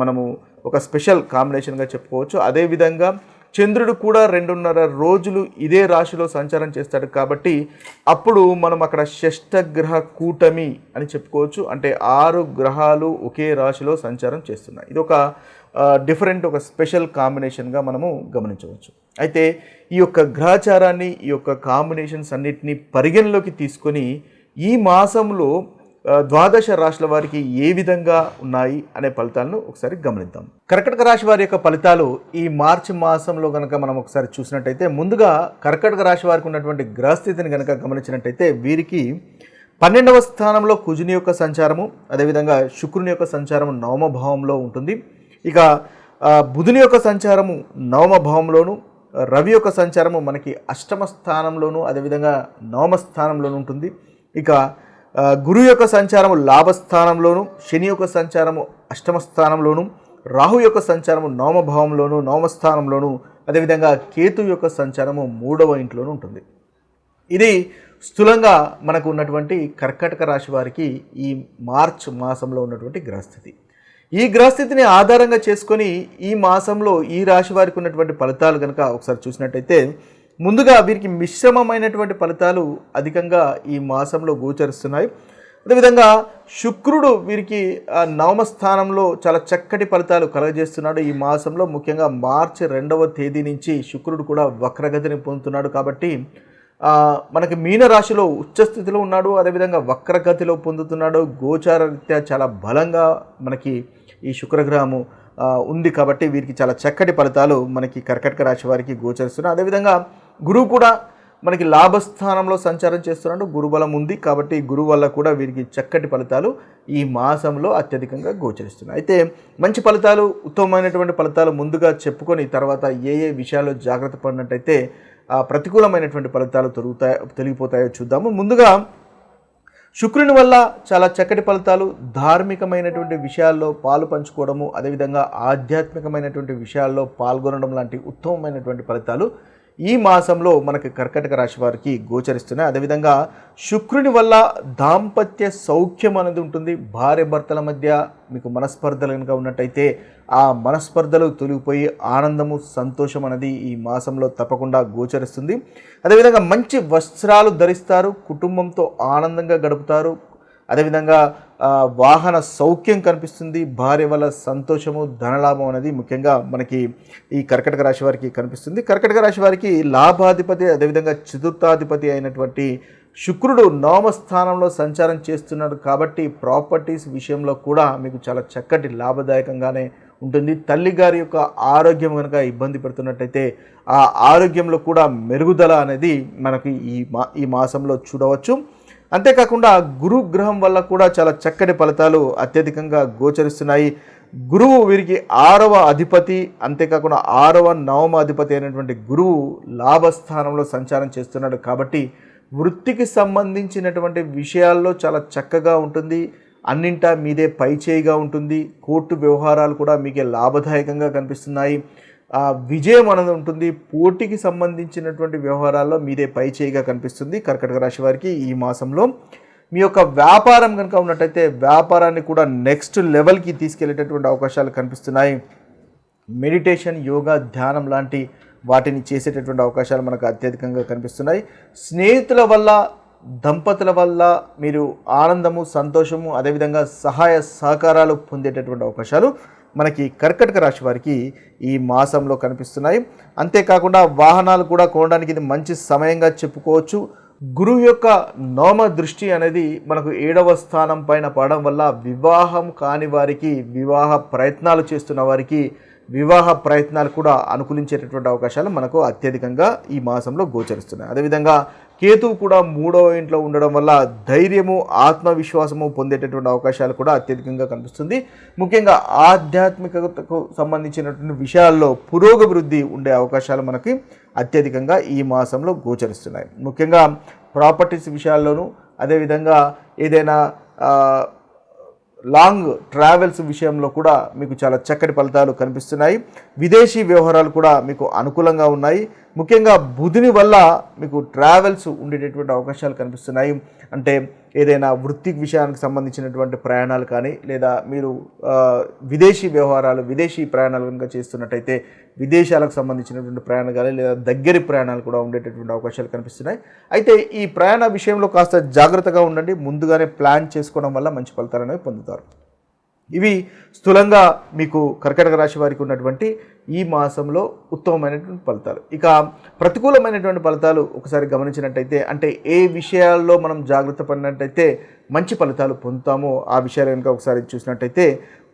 మనము ఒక స్పెషల్ కాంబినేషన్గా చెప్పుకోవచ్చు. అదేవిధంగా చంద్రుడు కూడా రెండున్నర రోజులు ఇదే రాశిలో సంచారం చేస్తాడు కాబట్టి అప్పుడు మనం అక్కడ షష్టగ్రహ కూటమి అని చెప్పుకోవచ్చు. అంటే ఆరు గ్రహాలు ఒకే రాశిలో సంచారం చేస్తున్నాయి. ఇది ఒక డిఫరెంట్ ఒక స్పెషల్ కాంబినేషన్గా మనము గమనించవచ్చు. అయితే ఈ యొక్క గ్రహచారాన్ని ఈ యొక్క కాంబినేషన్స్ అన్నిటినీ పరిగణలోకి తీసుకొని ఈ మాసంలో ద్వాదశ రాశుల వారికి ఏ విధంగా ఉన్నాయి అనే ఫలితాలను ఒకసారి గమనిద్దాం. కర్కటక రాశి వారి యొక్క ఫలితాలు ఈ మార్చి మాసంలో కనుక మనం ఒకసారి చూసినట్టయితే ముందుగా కర్కటక రాశి వారికి ఉన్నటువంటి గ్రహస్థితిని కనుక గమనించినట్టయితే వీరికి పన్నెండవ స్థానంలో కుజుని యొక్క సంచారము అదేవిధంగా శుక్రుని యొక్క సంచారము నవమ భావంలో ఉంటుంది. ఇక బుధుని యొక్క సంచారము నవమ భావంలోను రవి యొక్క సంచారము మనకి అష్టమ స్థానంలోను అదేవిధంగా నవమ స్థానంలోను ఉంటుంది. ఇక గురువు యొక్క సంచారము లాభస్థానంలోను శని యొక్క సంచారము అష్టమ స్థానంలోను రాహు యొక్క సంచారము నవమభావంలోను నవమస్థానంలోను అదేవిధంగా కేతు యొక్క సంచారము మూడవ ఇంట్లోనూ ఉంటుంది. ఇది స్థూలంగా మనకు ఉన్నటువంటి కర్కటక రాశి వారికి ఈ మార్చ్ మాసంలో ఉన్నటువంటి గ్రహస్థితి. ఈ గ్రహస్థితిని ఆధారంగా చేసుకొని ఈ మాసంలో ఈ రాశి వారికి ఉన్నటువంటి ఫలితాలు కనుక ఒకసారి చూసినట్టయితే ముందుగా వీరికి మిశ్రమమైనటువంటి ఫలితాలు అధికంగా ఈ మాసంలో గోచరిస్తున్నాయి. అదేవిధంగా శుక్రుడు వీరికి నవమ స్థానంలో చాలా చక్కటి ఫలితాలు కలగజేస్తున్నాడు. ఈ మాసంలో ముఖ్యంగా మార్చి రెండవ తేదీ నుంచి శుక్రుడు కూడా వక్రగతిని పొందుతున్నాడు కాబట్టి మనకి మీన రాశిలో ఉచ్చస్థితిలో ఉన్నాడు. అదేవిధంగా వక్రగతిలో పొందుతున్నాడు. గోచారరీత్యా చాలా బలంగా మనకి ఈ శుక్రగ్రహము ఉంది కాబట్టి వీరికి చాలా చక్కటి ఫలితాలు మనకి కర్కటక రాశి వారికి గోచరిస్తున్నాయి. అదేవిధంగా గురువు కూడా మనకి లాభస్థానంలో సంచారం చేస్తున్నాడు. గురుబలం ఉంది కాబట్టి గురువు వల్ల కూడా వీరికి చక్కటి ఫలితాలు ఈ మాసంలో అత్యధికంగా గోచరిస్తున్నాయి. అయితే మంచి ఫలితాలు ఉత్తమమైనటువంటి ఫలితాలు ముందుగా చెప్పుకొని తర్వాత ఏ ఏ విషయాల్లో జాగ్రత్త పడినట్టయితే ఆ ప్రతికూలమైనటువంటి ఫలితాలు తొలుగుతాయో తొలగిపోతాయో చూద్దాము. ముందుగా శుక్రుని వల్ల చాలా చక్కటి ఫలితాలు ధార్మికమైనటువంటి విషయాల్లో పాలు పంచుకోవడము అదేవిధంగా ఆధ్యాత్మికమైనటువంటి విషయాల్లో పాల్గొనడం లాంటి ఉత్తమమైనటువంటి ఫలితాలు ఈ మాసంలో మనకి కర్కటక రాశి వారికి గోచరిస్తున్నాయి. అదేవిధంగా శుక్రుని వల్ల దాంపత్య సౌఖ్యం అనేది ఉంటుంది. భార్య భర్తల మధ్య మీకు మనస్పర్ధలు కనుక ఉన్నట్టయితే ఆ మనస్పర్ధలు తొలగిపోయి ఆనందము సంతోషం అనేది ఈ మాసంలో తప్పకుండా గోచరిస్తుంది. అదేవిధంగా మంచి వస్త్రాలు ధరిస్తారు. కుటుంబంతో ఆనందంగా గడుపుతారు. అదేవిధంగా వాహన సౌఖ్యం కనిపిస్తుంది. భార్య వల్ల సంతోషము ధనలాభం అనేది ముఖ్యంగా మనకి ఈ కర్కటక రాశి వారికి కనిపిస్తుంది. కర్కటక రాశి వారికి లాభాధిపతి అదేవిధంగా చతుర్థాధిపతి అయినటువంటి శుక్రుడు నవమ స్థానంలో సంచారం చేస్తున్నాడు కాబట్టి ప్రాపర్టీస్ విషయంలో కూడా మీకు చాలా చక్కటి లాభదాయకంగానే ఉంటుంది. తల్లి గారి యొక్క ఆరోగ్యం కనుక ఇబ్బంది పెడుతున్నట్టయితే ఆ ఆరోగ్యంలో కూడా మెరుగుదల అనేది మనకి ఈ మా ఈ మాసంలో చూడవచ్చు. అంతేకాకుండా గురు గ్రహం వల్ల కూడా చాలా చక్కటి ఫలితాలు అత్యధికంగా గోచరిస్తున్నాయి. గురువు వీరికి ఆరవ అధిపతి అంతేకాకుండా ఆరవ నవమ అధిపతి అయినటువంటి గురువు లాభస్థానంలో సంచారం చేస్తున్నాడు కాబట్టి వృత్తికి సంబంధించినటువంటి విషయాల్లో చాలా చక్కగా ఉంటుంది. అన్నింటా మీదే పైచేయిగా ఉంటుంది. కోర్టు వ్యవహారాలు కూడా మీకే లాభదాయకంగా కనిపిస్తున్నాయి. విజయం అనేది ఉంటుంది. పోటీకి సంబంధించినటువంటి వ్యవహారాల్లో మీదే పైచేయిగా కనిపిస్తుంది కర్కటక రాశి వారికి ఈ మాసంలో. మీ యొక్క వ్యాపారం కనుక ఉన్నట్టయితే వ్యాపారాన్ని కూడా నెక్స్ట్ లెవెల్కి తీసుకెళ్ళేటటువంటి అవకాశాలు కనిపిస్తున్నాయి. మెడిటేషన్ యోగా ధ్యానం లాంటి వాటిని చేసేటటువంటి అవకాశాలు మనకు అత్యధికంగా కనిపిస్తున్నాయి. స్నేహితుల వల్ల దంపతుల వల్ల మీరు ఆనందము సంతోషము అదేవిధంగా సహాయ సహకారాలు పొందేటటువంటి అవకాశాలు మనకి కర్కటక రాశి వారికి ఈ మాసంలో కనిపిస్తున్నాయి. అంతేకాకుండా వాహనాలు కూడా కొనడానికి ఇది మంచి సమయంగా చెప్పుకోవచ్చు. గురువు యొక్క నోమ దృష్టి అనేది మనకు ఏడవ స్థానం పైన పడడం వల్ల వివాహం కాని వారికి వివాహ ప్రయత్నాలు చేస్తున్న వారికి వివాహ ప్రయత్నాలు కూడా అనుకూలించేటటువంటి అవకాశాలు మనకు అత్యధికంగా ఈ మాసంలో గోచరిస్తున్నాయి. అదేవిధంగా కేతువు కూడా మూడవ ఇంట్లో ఉండడం వల్ల ధైర్యము ఆత్మవిశ్వాసము పొందేటటువంటి అవకాశాలు కూడా అత్యధికంగా కనిపిస్తుంది. ముఖ్యంగా ఆధ్యాత్మికతకు సంబంధించినటువంటి విషయాల్లో పురోగభివృద్ధి ఉండే అవకాశాలు మనకి అత్యధికంగా ఈ మాసంలో గోచరిస్తున్నాయి. ముఖ్యంగా ప్రాపర్టీస్ విషయాల్లోనూ అదేవిధంగా ఏదైనా లాంగ్ ట్రావెల్స్ విషయంలో కూడా మీకు చాలా చక్కటి ఫలితాలు కనిపిస్తున్నాయి. విదేశీ వ్యవహారాలు కూడా మీకు అనుకూలంగా ఉన్నాయి. ముఖ్యంగా బుధుని వల్ల మీకు ట్రావెల్స్ ఉండేటటువంటి అవకాశాలు కనిపిస్తున్నాయి. అంటే ఏదైనా వృత్తి విషయానికి సంబంధించినటువంటి ప్రయాణాలు కానీ లేదా మీరు విదేశీ వ్యవహారాలు విదేశీ ప్రయాణాలు కనుక చేస్తున్నట్టయితే విదేశాలకు సంబంధించినటువంటి ప్రయాణాలు కానీ లేదా దగ్గరి ప్రయాణాలు కూడా ఉండేటటువంటి అవకాశాలు కనిపిస్తున్నాయి. అయితే ఈ ప్రయాణ విషయంలో కాస్త జాగ్రత్తగా ఉండండి. ముందుగానే ప్లాన్ చేసుకోవడం వల్ల మంచి ఫలితాలు అనేవి పొందుతారు. ఇవి స్థూలంగా మీకు కర్కటక రాశి వారికి ఉన్నటువంటి ఈ మాసంలో ఉత్తమమైనటువంటి ఫలితాలు. ఇక ప్రతికూలమైనటువంటి ఫలితాలు ఒకసారి గమనించినట్టయితే అంటే ఏ విషయాల్లో మనం జాగ్రత్త పడినట్టయితే మంచి ఫలితాలు పొందుతామో ఆ విషయాలు కనుక ఒకసారి చూసినట్టయితే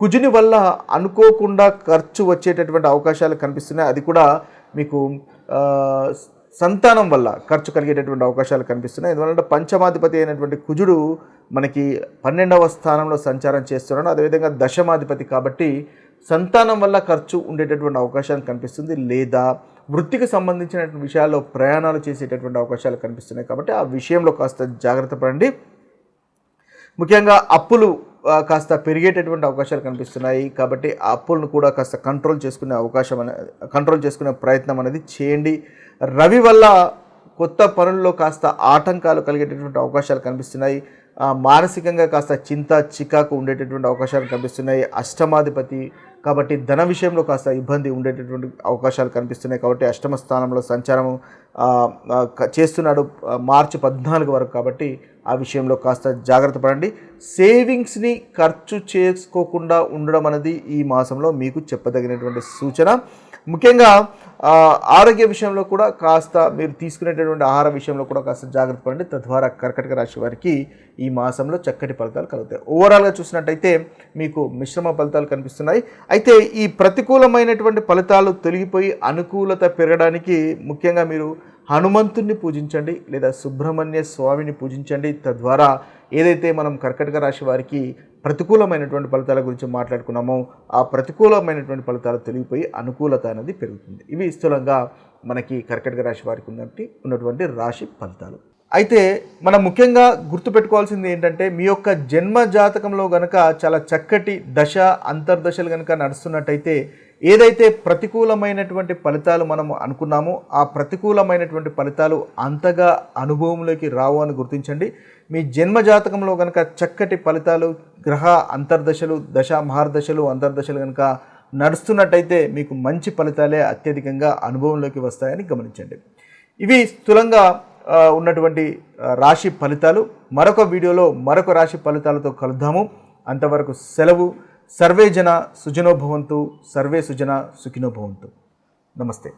కుజుని వల్ల అనుకోకుండా ఖర్చు వచ్చేటటువంటి అవకాశాలు కనిపిస్తున్నాయి. అది కూడా మీకు సంతానం వల్ల ఖర్చు కలిగేటటువంటి అవకాశాలు కనిపిస్తున్నాయి. ఎందువల్ల పంచమాధిపతి అయినటువంటి కుజుడు మనకి పన్నెండవ స్థానంలో సంచారం చేస్తున్నాడు. అదేవిధంగా దశమాధిపతి కాబట్టి సంతానం వల్ల ఖర్చు ఉండేటటువంటి అవకాశాలు కనిపిస్తుంది లేదా వృత్తికి సంబంధించినటువంటి విషయాల్లో ప్రయాణాలు చేసేటటువంటి అవకాశాలు కనిపిస్తున్నాయి కాబట్టి ఆ విషయంలో కాస్త జాగ్రత్త పడండి. ముఖ్యంగా అప్పులు కాస్త పెరిగేటటువంటి అవకాశాలు కనిపిస్తున్నాయి కాబట్టి ఆ అప్పులను కూడా కాస్త కంట్రోల్ చేసుకునే అవకాశం అనే కంట్రోల్ చేసుకునే ప్రయత్నం అనేది చేయండి. రవి వల్ల కొత్త పనుల్లో కాస్త ఆటంకాలు కలిగేటటువంటి అవకాశాలు కనిపిస్తున్నాయి. మానసికంగా కాస్త చింత చికాకు ఉండేటటువంటి అవకాశాలు కనిపిస్తున్నాయి. అష్టమాధిపతి కాబట్టి ధన విషయంలో కాస్త ఇబ్బంది ఉండేటటువంటి అవకాశాలు కనిపిస్తున్నాయి. కాబట్టి అష్టమ స్థానంలో సంచారం చేస్తున్నాడు మార్చి పద్నాలుగు వరకు కాబట్టి ఆ విషయంలో కాస్త జాగ్రత్త పడండి. సేవింగ్స్ని ఖర్చు చేసుకోకుండా ఉండడం అనేది ఈ మాసంలో మీకు చెప్పదగినటువంటి సూచన. ముఖ్యంగా ఆరోగ్య విషయంలో కూడా కాస్త మీరు తీసుకునేటటువంటి ఆహార విషయంలో కూడా కాస్త జాగ్రత్త పడండి. తద్వారా కర్కటక రాశి వారికి ఈ మాసంలో చక్కటి ఫలితాలు కలుగుతాయి. ఓవరాల్గా చూసినట్టయితే మీకు మిశ్రమ ఫలితాలు కనిపిస్తున్నాయి. అయితే ఈ ప్రతికూలమైనటువంటి ఫలితాలు తొలగిపోయి అనుకూలత పెరగడానికి ముఖ్యంగా మీరు హనుమంతుణ్ణి పూజించండి లేదా సుబ్రహ్మణ్య స్వామిని పూజించండి. తద్వారా ఏదైతే మనం కర్కటక రాశి వారికి ప్రతికూలమైనటువంటి ఫలితాల గురించి మాట్లాడుకున్నామో ఆ ప్రతికూలమైనటువంటి ఫలితాలు తొలగిపోయి అనుకూలత అనేది పెరుగుతుంది. ఇవి స్థూలంగా మనకి కర్కటక రాశి వారికి ఉన్నట్టు ఉన్నటువంటి రాశి ఫలితాలు. అయితే మనం ముఖ్యంగా గుర్తుపెట్టుకోవాల్సింది ఏంటంటే మీ యొక్క జన్మ జాతకంలో గనక చాలా చక్కటి దశ అంతర్దశలు గనక నడుస్తున్నట్టయితే ఏదైతే ప్రతికూలమైనటువంటి ఫలితాలు మనం అనుకున్నామో ఆ ప్రతికూలమైనటువంటి ఫలితాలు అంతగా అనుభవంలోకి రావు అని గుర్తించండి. మీ జన్మ జాతకంలో కనుక చక్కటి ఫలితాలు గ్రహ అంతర్దశలు దశ మహార్దశలు అంతర్దశలు కనుక నడుస్తున్నట్టయితే మీకు మంచి ఫలితాలే అత్యధికంగా అనుభవంలోకి వస్తాయని గమనించండి. ఇవి స్థూలంగా ఉన్నటువంటి రాశి ఫలితాలు. మరొక వీడియోలో మరొక రాశి ఫలితాలతో కలుద్దాము. అంతవరకు సెలవు. సర్వే జన సుజనో భవంతు సర్వే సుజన సుఖినో భవంతు. నమస్తే.